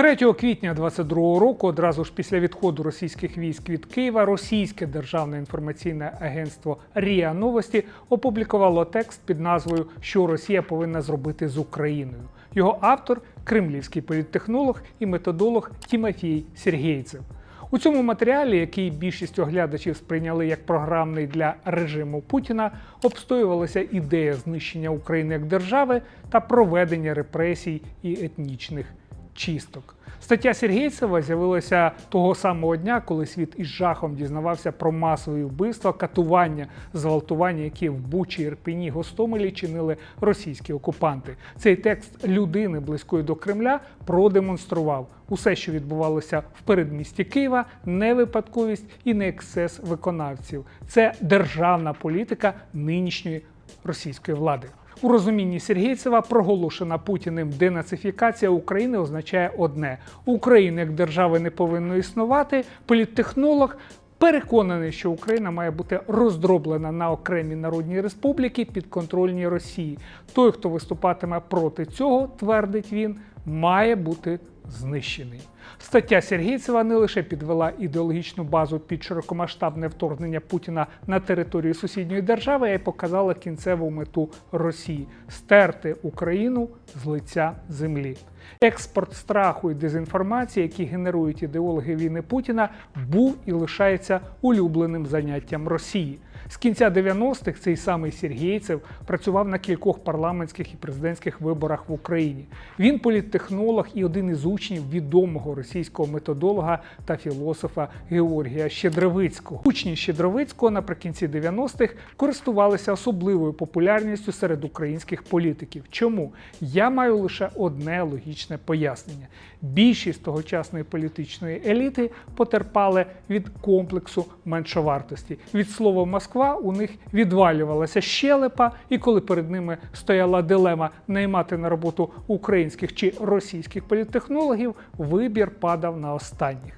3 квітня 22 року, одразу ж після відходу російських військ від Києва, російське державне інформаційне агентство РІА Новості опублікувало текст під назвою Що Росія повинна зробити з Україною. Його автор кремлівський політтехнолог і методолог Тімофій Сергійцев. У цьому матеріалі, який більшість оглядачів сприйняли як програмний для режиму Путіна, обстоювалася ідея знищення України як держави та проведення репресій і етнічних чисток. Стаття Сергійцева з'явилася того самого дня, коли світ із жахом дізнавався про масові вбивства, катування, зґвалтування, які в Бучі, Ірпені, Гостомелі чинили російські окупанти. Цей текст людини близької до Кремля продемонстрував усе, що відбувалося в передмісті Києва, не випадковість і не ексцес виконавців. Це державна політика нинішньої російської влади. У розумінні Сергійцева проголошена Путіним денацифікація України означає одне: Україна як держави не повинно існувати. Політтехнолог переконаний, що Україна має бути роздроблена на окремі народні республіки підконтрольні Росії. Той, хто виступатиме проти цього, твердить він, має бути знищений. Стаття Сергійцева не лише підвела ідеологічну базу під широкомасштабне вторгнення Путіна на територію сусідньої держави, а й показала кінцеву мету Росії стерти Україну з лиця землі. Експорт страху і дезінформації, які генерують ідеологи війни Путіна, був і лишається улюбленим заняттям Росії. З кінця 90-х цей самий Сергійцев працював на кількох парламентських і президентських виборах в Україні. Він політтехнолог і один із учнів відомого російського методолога та філософа Георгія Щедровицького. Учні Щедровицького наприкінці 90-х користувалися особливою популярністю серед українських політиків. Чому? Я маю лише одне логічне пояснення: більшість тогочасної політичної еліти потерпали від комплексу меншовартості. Від слова Москва у них відвалювалася щелепа, і коли перед ними стояла дилема наймати на роботу українських чи російських політтехнологів, вибір падав на останніх.